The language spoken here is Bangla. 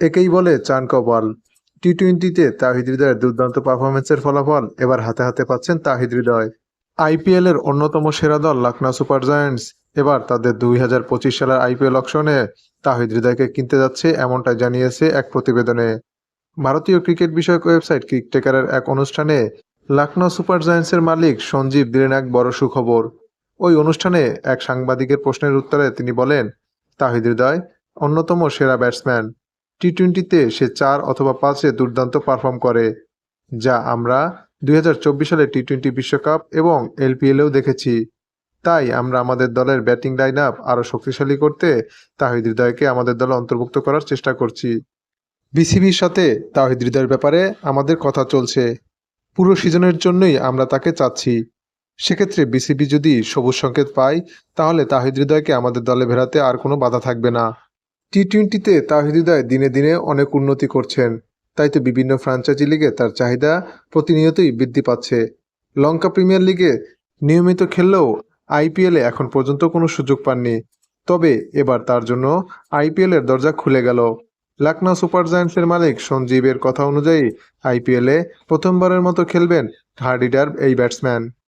একেই বলে চান কপাল। টি টোয়েন্টিতে তাহিদ হৃদয়ের দুর্দান্ত পারফরমেন্সের ফলাফল এবার হাতে হাতে পাচ্ছেন তাহিদ হৃদয়। আইপিএল এর অন্যতম সেরা দল লখনৌ সুপার জায়ান্টস এবার তাদের দুই হাজার পঁচিশ সালের আইপিএল অকশনে তাহিদ হৃদয়কে কিনতে যাচ্ছে এমনটাই জানিয়েছে এক প্রতিবেদনে। ভারতীয় ক্রিকেট বিষয়ক ওয়েবসাইট ক্রিকটেকারের এক অনুষ্ঠানে লখনৌ সুপার জায়ান্টসের মালিক সঞ্জীব দিলেন এক বড় সুখবর। ওই অনুষ্ঠানে এক সাংবাদিকের প্রশ্নের উত্তরে তিনি বলেন, তাহিদ হৃদয়, অন্যতম সেরা ব্যাটসম্যান। টি টোয়েন্টিতে সে চার অথবা পাঁচে দুর্দান্ত পারফর্ম করে, যা আমরা দুই হাজার চব্বিশ সালে টি টোয়েন্টি বিশ্বকাপ এবং এলপিএলেও দেখেছি। তাই আমরা আমাদের দলের ব্যাটিং লাইন আপ আরও শক্তিশালী করতে তাহিদ হৃদয়কে আমাদের দলে অন্তর্ভুক্ত করার চেষ্টা করছি। বিসিবির সাথে তাহিদ হৃদয়ের ব্যাপারে আমাদের কথা চলছে। পুরো সিজনের জন্যই আমরা তাকে চাচ্ছি। সেক্ষেত্রে বিসিবি যদি সবুজ সংকেত পায়, তাহলে তাহিদ হৃদয়কে আমাদের দলে ভেড়াতে আর কোনো বাধা থাকবে না। টি টোয়েন্টিতে তাহিদ হৃদয় দিনে দিনে অনেক উন্নতি করছেন। তাই তো বিভিন্ন ফ্র্যাঞ্চাইজি লিগে তার চাহিদা প্রতিনিয়তই বৃদ্ধি পাচ্ছে। লঙ্কা প্রিমিয়ার লিগে নিয়মিত খেললেও আইপিএলে এখন পর্যন্ত কোনো সুযোগ পাননি। তবে এবার তার জন্য আইপিএলের দরজা খুলে গেল। লখনৌ সুপার জায়ান্টসের মালিক সঞ্জীবের কথা অনুযায়ী আইপিএলে প্রথমবারের মতো খেলবেন হার্ডিডার এই ব্যাটসম্যান।